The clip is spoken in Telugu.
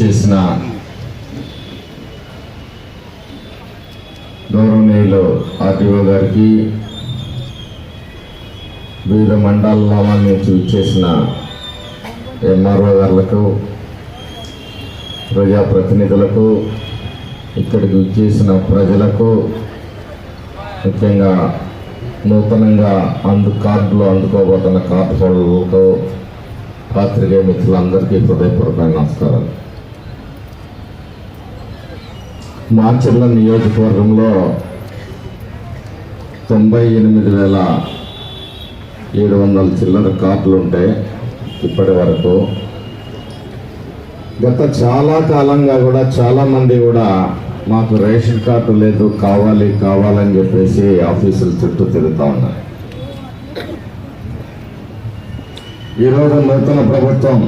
చేసిన గౌరవనీయులు ఆర్టీఓ గారికి వివిధ మండలాల నుంచి ఇచ్చేసిన ఎంఆర్ఓ గారులకు ప్రజాప్రతినిధులకు ఇక్కడికి విచ్చేసిన ప్రజలకు ముఖ్యంగా నూతనంగా అందు కార్డులు అందుకోబోతున్న కార్డు హోల్డర్లకు పాత్రికేయ మిత్రులందరికీ హృదయపూర్వక నమస్కారాలు. మాచర్ల నియోజకవర్గంలో తొంభై ఎనిమిది వేల ఏడు వందల చిల్లర కార్డులు ఉంటాయి ఇప్పటి వరకు. గత చాలా కాలంగా కూడా చాలా మంది కూడా మాకు రేషన్ కార్డు లేదు కావాలి కావాలని చెప్పేసి ఆఫీసుల చుట్టూ తిరుగుతూ ఉన్నారు. ఈరోజు నూతన ప్రభుత్వం